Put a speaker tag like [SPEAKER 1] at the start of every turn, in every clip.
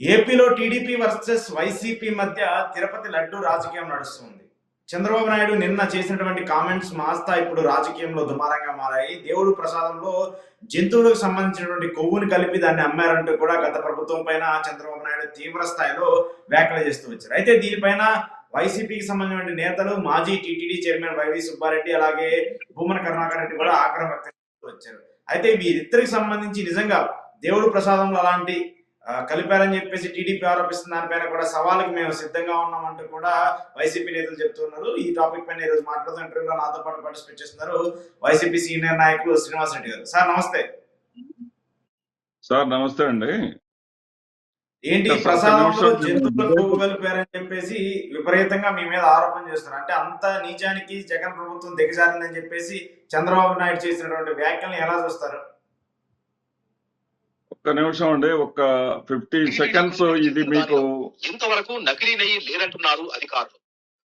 [SPEAKER 1] ఏపీలో TDP versus YCP మధ్య తిరుపతి లడ్డు రాజకీయం నడుస్తుంది. చంద్రబాబు నాయుడు నిన్న చేసినటువంటి కామెంట్స్ మాస్తా ఇప్పుడు రాజకీయంలో దుమారంగా మారాయి. దేవుడు ప్రసాదంలో జంతువులకు సంబంధించినటువంటి కొవ్వుని కలిపి దాన్ని అమ్మారంటూ కూడా గత ప్రభుత్వం పైన చంద్రబాబు నాయుడు తీవ్ర స్థాయిలో వ్యాఖ్యలు చేస్తూ వచ్చారు. అయితే దీనిపైన వైసీపీకి సంబంధించిన నేతలు మాజీ టీటీడీ చైర్మన్ వైవి సుబ్బారెడ్డి అలాగే భూమన కరుణాకర్ రెడ్డి కూడా ఆగ్రహం వ్యక్తం చేస్తూ వచ్చారు. అయితే వీరిద్దరికి సంబంధించి నిజంగా దేవుడు ప్రసాదంలో అలాంటి కలిపారని చెప్పేసి టీడీపీ ఆరోపిస్తున్న దానిపైన కూడా సవాలుకి మేము సిద్ధంగా ఉన్నామంటూ కూడా వైసీపీ నేతలు చెప్తున్నారు ఈ టాపిక్ పైన ఈరోజు మాట్లాడుతూ ఇంటర్వ్యూలో నాతో పాటు పార్టిసిపేట్ చేస్తున్నారు వైసీపీ సీనియర్ నాయకులు శ్రీనివాస్ రెడ్డి గారు. సార్ నమస్తే.
[SPEAKER 2] సార్ నమస్తే అండి.
[SPEAKER 1] ఏంటి ప్రసాదంలో కొవ్వు కలిపారని చెప్పేసి విపరీతంగా మీ మీద ఆరోపణ చేస్తున్నారు. అంటే అంత నీచానికి జగన్ ప్రభుత్వం దిగజారిందని చెప్పేసి చంద్రబాబు నాయుడు చేసినటువంటి వ్యాఖ్యల్ని ఎలా చూస్తారు?
[SPEAKER 2] ఒక్క నిమిషం అండి ఒక్క ఫిఫ్టీ సెకండ్స్ ఇది మీకు
[SPEAKER 3] ఇంతవరకు నకిలీ నెయ్యి లేదంటున్నారు అధికారులు.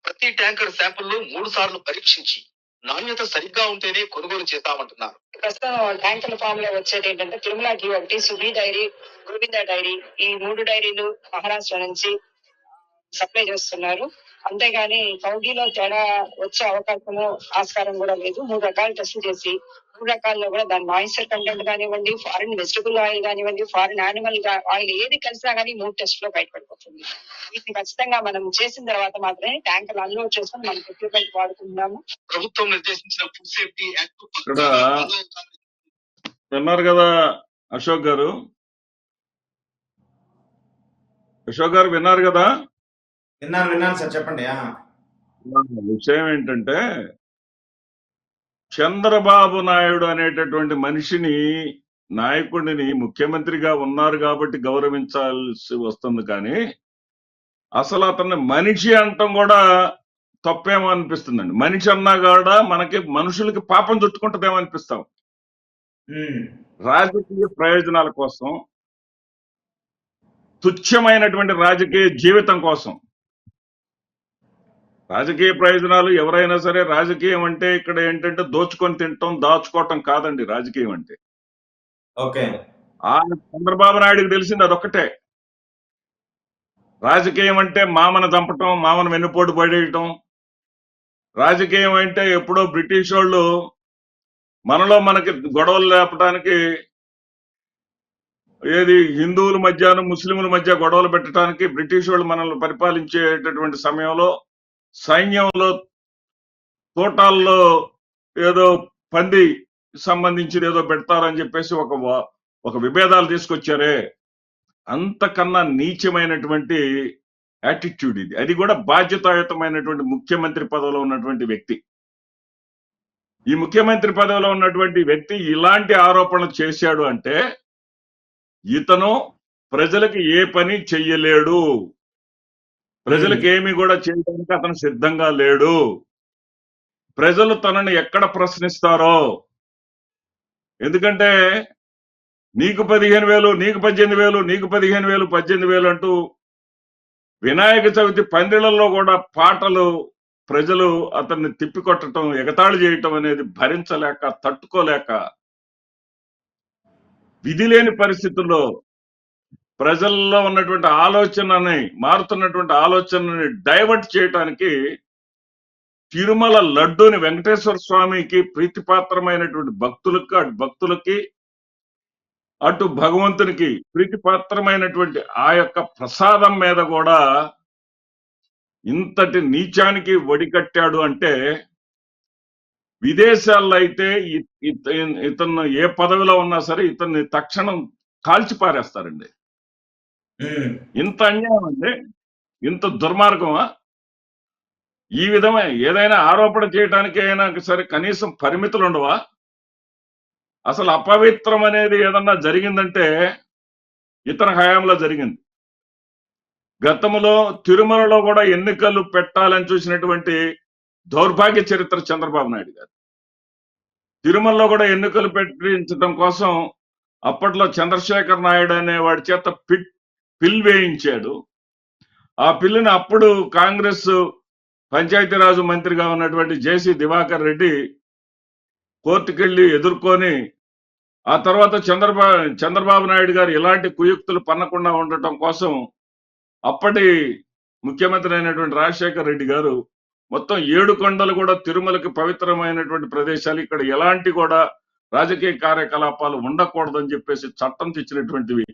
[SPEAKER 3] ప్రతి ట్యాంకర్ శాంపుల్ మూడు సార్లు పరీక్షించి నాణ్యత సరిగ్గా ఉంటేనే కొనుగోలు చేస్తామంటున్నారు.
[SPEAKER 4] ప్రస్తుతం ట్యాంకర్ల ఫామ్లో వచ్చేది ఏంటంటే తిరుమలకి ఒకటి సుబీ డైరీ గోవింద డైరీ ఈ మూడు డైరీలు మహారాష్ట్ర నుంచి సప్లై చేస్తున్నారు. అంతేగాని కౌగిలో తేడా వచ్చే అవకాశము ఆస్కారం కూడా లేదు. మూడు రకాల టెస్టులు చేసి రకాల్లో కూడా దాని మాయిశ్చర్ కంటెంట్ కానివ్వండి ఫారిన్ వెజిటబుల్ ఆయిల్ కానివ్వండి ఫారిన్ యానిమల్ ఆయిల్ ఏది కలిసినా కానీ మూడు టెస్ట్లో బయటపడిపోతుంది. వీటిని ఖచ్చితంగా మనం చేసిన తర్వాత మాత్రమే ట్యాంకర్లు అన్లోడ్ చేసుకొని మనం ఎక్విప్మెంట్ వాడుకుంటున్నాము.
[SPEAKER 3] ప్రభుత్వం నిర్దేశించిన ఫుడ్ సేఫ్టీ
[SPEAKER 2] విన్నారు కదా అశోక్ గారు? అశోక్ గారు విన్నారు కదా?
[SPEAKER 1] విన్నాను విన్నాను సార్ చెప్పండి ఆ.
[SPEAKER 2] విషయం ఏంటంటే చంద్రబాబు నాయుడు అనేటటువంటి మనిషిని నాయకుడిని ముఖ్యమంత్రిగా ఉన్నారు కాబట్టి గౌరవించాల్సి వస్తుంది కానీ అసలు అతన్ని మనిషి అంటాం కూడా తప్పేమో అనిపిస్తుందండి. మనిషి అన్నా కూడా మనకి మనుషులకి పాపం చుట్టుకుంటదేమో అనిపిస్తాం. రాజకీయ ప్రయోజనాల కోసం తుచ్చమైనటువంటి రాజకీయ జీవితం కోసం. రాజకీయ ప్రయోజనాలు ఎవరైనా సరే రాజకీయం అంటే ఇక్కడ ఏంటంటే దోచుకొని తింటాం దాచుకోవటం కాదండి రాజకీయం అంటే.
[SPEAKER 1] ఓకే.
[SPEAKER 2] ఆ చంద్రబాబు నాయుడుకి తెలిసింది అదొక్కటే. రాజకీయం అంటే మామను చంపటం మామను వెన్నుపోటు పడేయటం. రాజకీయం అంటే ఎప్పుడో బ్రిటిష్ వాళ్ళు మనలో మనకి గొడవలు లేపడానికి ఏది హిందువుల మధ్యను ముస్లింల మధ్య గొడవలు పెట్టడానికి బ్రిటిష్ వాళ్ళు మనల్ని పరిపాలించేటటువంటి సమయంలో సైన్యంలో తోటాల్లో ఏదో పంది సంబంధించి ఏదో పెడతారని చెప్పేసి ఒక ఒక విభేదాలు తీసుకొచ్చారే. అంతకన్నా నీచమైనటువంటి యాటిట్యూడ్ ఇది. అది కూడా బాధ్యతాయుతమైనటువంటి ముఖ్యమంత్రి పదవిలో ఉన్నటువంటి వ్యక్తి. ఈ ముఖ్యమంత్రి పదవిలో ఉన్నటువంటి వ్యక్తి ఇలాంటి ఆరోపణలు చేశాడు అంటే ఇతను ప్రజలకు ఏ పని చెయ్యలేడు. ప్రజలకు ఏమి కూడా చేయడానికి అతను సిద్ధంగా లేడు. ప్రజలు తనని ఎక్కడ ప్రశ్నిస్తారో? ఎందుకంటే నీకు పదిహేను వేలు నీకు పద్దెనిమిది వేలు నీకు పదిహేను వేలు పద్దెనిమిది వేలు అంటూ వినాయక చవితి పందిళ్ళలో కూడా పాటలు ప్రజలు అతన్ని తిప్పికొట్టడం ఎగతాళి చేయటం అనేది భరించలేక తట్టుకోలేక విధి లేని పరిస్థితుల్లో ప్రజల్లో ఉన్నటువంటి ఆలోచనని మారుతున్నటువంటి ఆలోచనని డైవర్ట్ చేయటానికి తిరుమల లడ్డూని వెంకటేశ్వర స్వామికి ప్రీతిపాత్రమైనటువంటి భక్తులకు అటు భక్తులకి అటు భగవంతునికి ప్రీతిపాత్రమైనటువంటి ఆ యొక్క ప్రసాదం మీద కూడా ఇంతటి నీచానికి వడికట్టాడు అంటే విదేశాల్లో అయితే ఇతను ఏ పదవిలో ఉన్నా సరే ఇతన్ని తక్షణం కాల్చి పారేస్తారండి ఇంత అన్యాయం అండి. ఇంత దుర్మార్గమా? ఈ విధమైన ఏదైనా ఆరోపణ చేయడానికి అయినా సరే కనీసం పరిమితులు ఉండవా? అసలు అపవిత్రం అనేది ఏదన్నా జరిగిందంటే ఇతని హయాంలో జరిగింది. గతంలో తిరుమలలో కూడా ఎన్నికలు పెట్టాలని చూసినటువంటి దౌర్భాగ్య చరిత్ర చంద్రబాబు నాయుడు గారు. తిరుమలలో కూడా ఎన్నికలు పెట్టించడం కోసం అప్పట్లో చంద్రశేఖర్ నాయుడు అనే వాడి చేత పిట్ పిల్ వేయించాడు. ఆ పిల్లును అప్పుడు కాంగ్రెస్ పంచాయతీరాజు మంత్రిగా ఉన్నటువంటి జేసీ దివాకర్ రెడ్డి కోర్టుకెళ్ళి ఎదుర్కొని ఆ తర్వాత చంద్రబాబు చంద్రబాబు నాయుడు గారు ఇలాంటి కుయుక్తులు పన్నకుండా ఉండటం కోసం అప్పటి ముఖ్యమంత్రి అయినటువంటి రాజశేఖర్ రెడ్డి గారు మొత్తం ఏడు కొండలు కూడా తిరుమలకి పవిత్రమైనటువంటి ప్రదేశాలు ఇక్కడ ఎలాంటి కూడా రాజకీయ కార్యకలాపాలు ఉండకూడదని చెప్పేసి చట్టం తెచ్చినటువంటివి.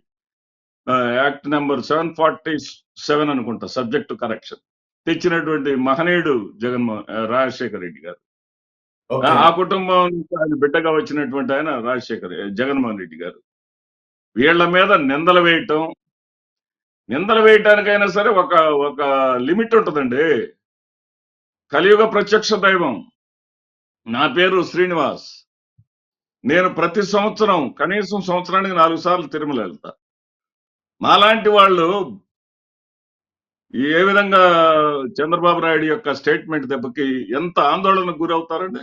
[SPEAKER 2] Act number seven forty seven అనుకుంటా సబ్జెక్ట్ కరెక్షన్. తెచ్చినటువంటి మహనీయుడు జగన్మోహన్ రాజశేఖర్ రెడ్డి గారు. ఆ కుటుంబం నుంచి ఆయన బిడ్డగా వచ్చినటువంటి ఆయన రాజశేఖర్ జగన్మోహన్ రెడ్డి గారు. వీళ్ళ మీద నిందలు వేయటం నిందలు వేయటానికైనా సరే ఒక ఒక లిమిట్ ఉంటుందండి. కలియుగ ప్రత్యక్ష దైవం. నా పేరు శ్రీనివాస్. నేను ప్రతి సంవత్సరం కనీసం సంవత్సరానికి నాలుగు సార్లు తిరుమల వెళ్తా. మాలాంటి వాళ్ళు ఏ విధంగా చంద్రబాబు నాయుడు యొక్క స్టేట్మెంట్ దెబ్బకి ఎంత ఆందోళనకు గురవుతారండి?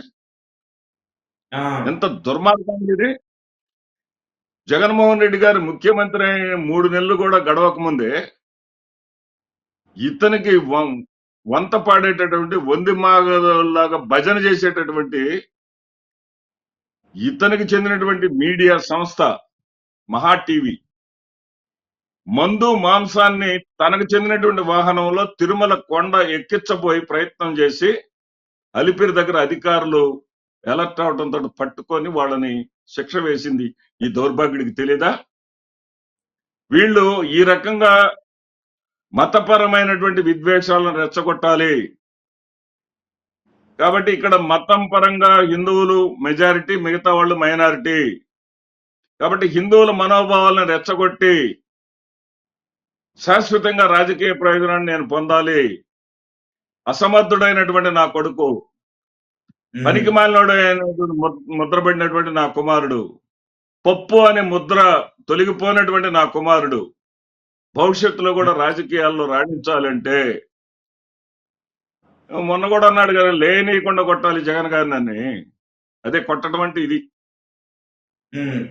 [SPEAKER 2] ఎంత దుర్మార్గం ఇది? జగన్మోహన్ రెడ్డి గారు ముఖ్యమంత్రి అయిన మూడు నెలలు కూడా గడవక ముందే ఇతనికి వంత పాడేటటువంటి వంది మాగలాగా భజన చేసేటటువంటి ఇతనికి చెందినటువంటి మీడియా సంస్థ మహా టీవీ మందు మాంసాన్ని తనకు చెందినటువంటి వాహనంలో తిరుమల కొండ ఎక్కించబోయి ప్రయత్నం చేసి అలిపిరి దగ్గర అధికారులు అలర్ట్ అవడంతో పట్టుకొని వాళ్ళని శిక్ష వేసింది. ఈ దౌర్భాగ్యుడికి తెలియదా వీళ్ళు ఈ రకంగా మతపరమైనటువంటి విద్వేషాలను రెచ్చగొట్టాలి. కాబట్టి ఇక్కడ మతం పరంగా హిందువులు మెజారిటీ మిగతా వాళ్ళు మైనారిటీ కాబట్టి హిందువుల మనోభావాలను రెచ్చగొట్టి శాశ్వతంగా రాజకీయ ప్రయోజనాన్ని నేను పొందాలి. అసమర్థుడైనటువంటి నా కొడుకు పనికి మాలినోడైనటువంటి ముద్రపడినటువంటి నా కుమారుడు పప్పు అనే ముద్ర తొలగిపోయినటువంటి నా కుమారుడు భవిష్యత్తులో కూడా రాజకీయాల్లో రాణించాలంటే మొన్న కూడా అన్నాడు కదా లేనీయకుండా కొట్టాలి జగన్ గారిని అదే కొట్టడం అంటే ఇది.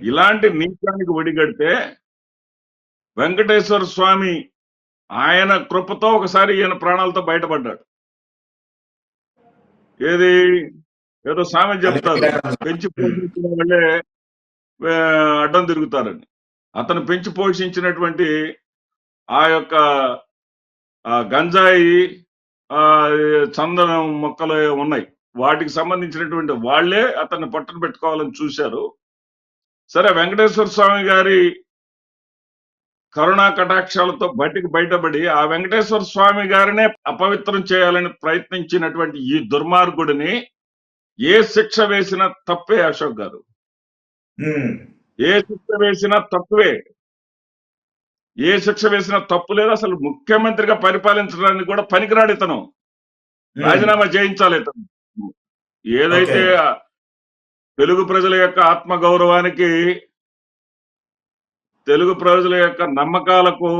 [SPEAKER 2] ఇలాంటి నీచానికి ఒడిగడితే వెంకటేశ్వర స్వామి ఆయన కృపతో ఒకసారి ఈయన ప్రాణాలతో బయటపడ్డాడు. ఏది? ఏదో సామెత చెప్తారు. పెంచి పోషించిన వాళ్ళే ఆ, అడ్డం తిరుగుతారని. అతను పెంచి పోషించినటువంటి ఆ యొక్క గంజాయి ఆ చందనం మొక్కలు ఉన్నాయి. వాటికి సంబంధించినటువంటి వాళ్ళే అతన్ని పట్టున పెట్టుకోవాలని చూశారు. సరే వెంకటేశ్వర స్వామి గారి కరుణా కటాక్షాలతో బయటికి బయటపడి ఆ వెంకటేశ్వర స్వామి గారినే అపవిత్రం చేయాలని ప్రయత్నించినటువంటి ఈ దుర్మార్గుడిని ఏ శిక్ష వేసినా తప్పే అశోక్ గారు. ఏ శిక్ష వేసినా తప్పువే ఏ శిక్ష వేసినా తప్పు లేదు అసలు ముఖ్యమంత్రిగా పరిపాలించడానికి కూడా పనికిరాడు ఇతను. రాజీనామా చేయించాలి ఇతను. ఏదైతే తెలుగు ప్రజల యొక్క ఆత్మ గౌరవానికి తెలుగు ప్రజల యొక్క నమ్మకాలకు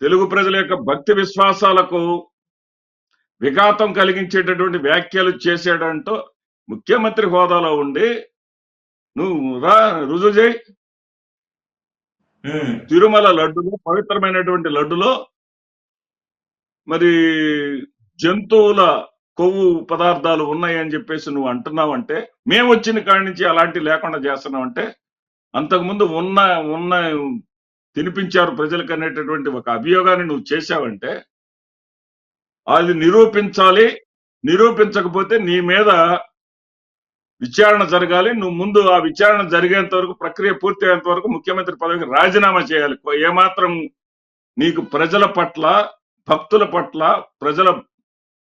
[SPEAKER 2] తెలుగు ప్రజల యొక్క భక్తి విశ్వాసాలకు విఘాతం కలిగించేటటువంటి వ్యాఖ్యలు చేసాడంటూ ముఖ్యమంత్రి హోదాలో ఉండి నువ్వు రా రుజువు చేయి. తిరుమల లడ్డులో పవిత్రమైనటువంటి లడ్డులో మరి జంతువుల కొవ్వు పదార్థాలు ఉన్నాయని చెప్పేసి నువ్వు అంటున్నావంటే మేము వచ్చిన కాడి నుంచి అలాంటి లేకుండా చేస్తున్నావంటే అంతకుముందు ఉన్న ఉన్న తినిపించారు ప్రజలకు అనేటటువంటి ఒక అభియోగాన్ని నువ్వు చేశావంటే అది నిరూపించాలి. నిరూపించకపోతే నీ మీద విచారణ జరగాలి. నువ్వు ముందు ఆ విచారణ జరిగేంత వరకు ప్రక్రియ పూర్తయ్యేంత వరకు ముఖ్యమంత్రి పదవికి రాజీనామా చేయాలి. ఏమాత్రం నీకు ప్రజల పట్ల భక్తుల పట్ల ప్రజల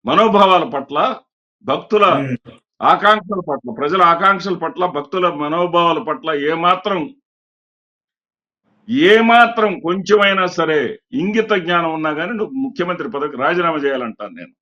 [SPEAKER 2] మనోభావాల పట్ల భక్తుల ఆకాంక్షల పట్ల ప్రజల ఆకాంక్షల పట్ల భక్తుల మనోభావాల పట్ల ఏమాత్రం ఏమాత్రం కొంచెమైనా సరే ఇంగిత జ్ఞానం ఉన్నా కానీ నువ్వు ముఖ్యమంత్రి పదవికి రాజీనామా చేయాలంటాను నేను.